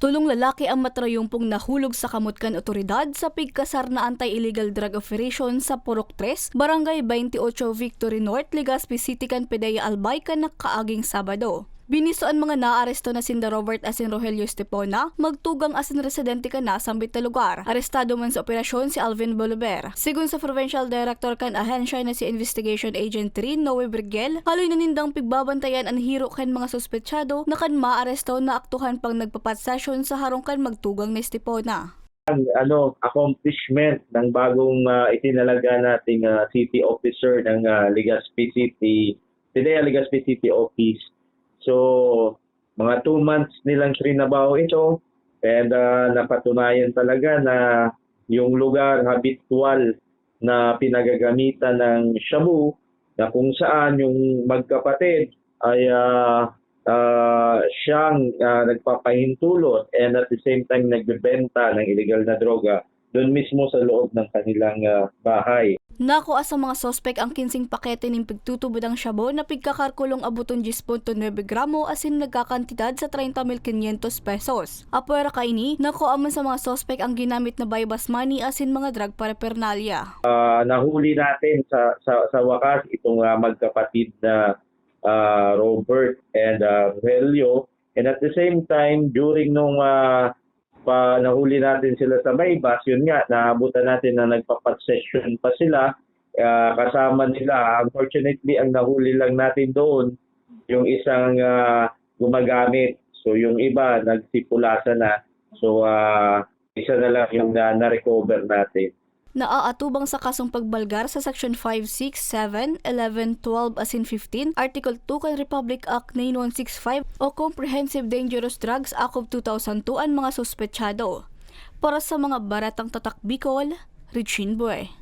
Tulong lalaki ang matrayumpong nahulog sa kamutkan otoridad sa pigkasar na anti-illegal drug operation sa Purok 3, Barangay 28 Victory North, Legazpi City, Canpedaya, Albay, kaaging Sabado. Binisoan mga naaresto na sinda Robert Asin Rogelio Estepona, magtugang asin residente ka na sa ambit na lugar. Arestado man sa operasyon si Alvin Boliver. Sigun sa Provincial Director kan ahensya na si Investigation Agent 3 Noe Brigel, haloy nanindang pigbabantayan ang hiro kan mga suspetsado na kan maaresto na aktuhan pang nagpapat session sa harong kan magtugang na Estepona. ang ano accomplishment ng bagong ah, itinalaga nating ah, city officer ng ah, Legazpi City, Pidea Legazpi City Office. So, mga two months nilang trinabaho ito and ah, napatunayan talaga na yung lugar habitual na pinagagamitan ng shabu na kung saan yung magkapatid ay ah, ah, siyang ah, nagpapahintulot and at the same time nagbebenta ng illegal na droga doon mismo sa loob ng kanilang ah, bahay. Nako sa mga sospek ang kinsing pakete ng pigtutubod ang syabo na pigkakarkulong abuton 10.9 gramo asin nagkakantidad sa 30,500 pesos. Apuera kaini, nako aman sa mga sospek ang ginamit na buy-bus money asin mga drug paraphernalia. Ah, nahuli natin sa sa, sa wakas itong ah, magkapatid na ah, Robert and uh, Relio and at the same time during nung ah, pa nahuli natin sila sa Baybas yun nga naabutan natin na nagpapat session pa sila. Ah, kasama nila unfortunately ang nahuli lang natin doon yung isang ah, gumagamit. So yung iba nagsipulasa na. So ah, isa na lang yung na, na-recover natin Naaatubang sa kasong pagbalgar sa Section 5, 6, 7, 11, 12 asin 15, Article 2 kay Republic Act 9165 o Comprehensive Dangerous Drugs Act of 2002 ang mga suspetsado. Para sa mga baratang tatak Bicol, Regine Boy.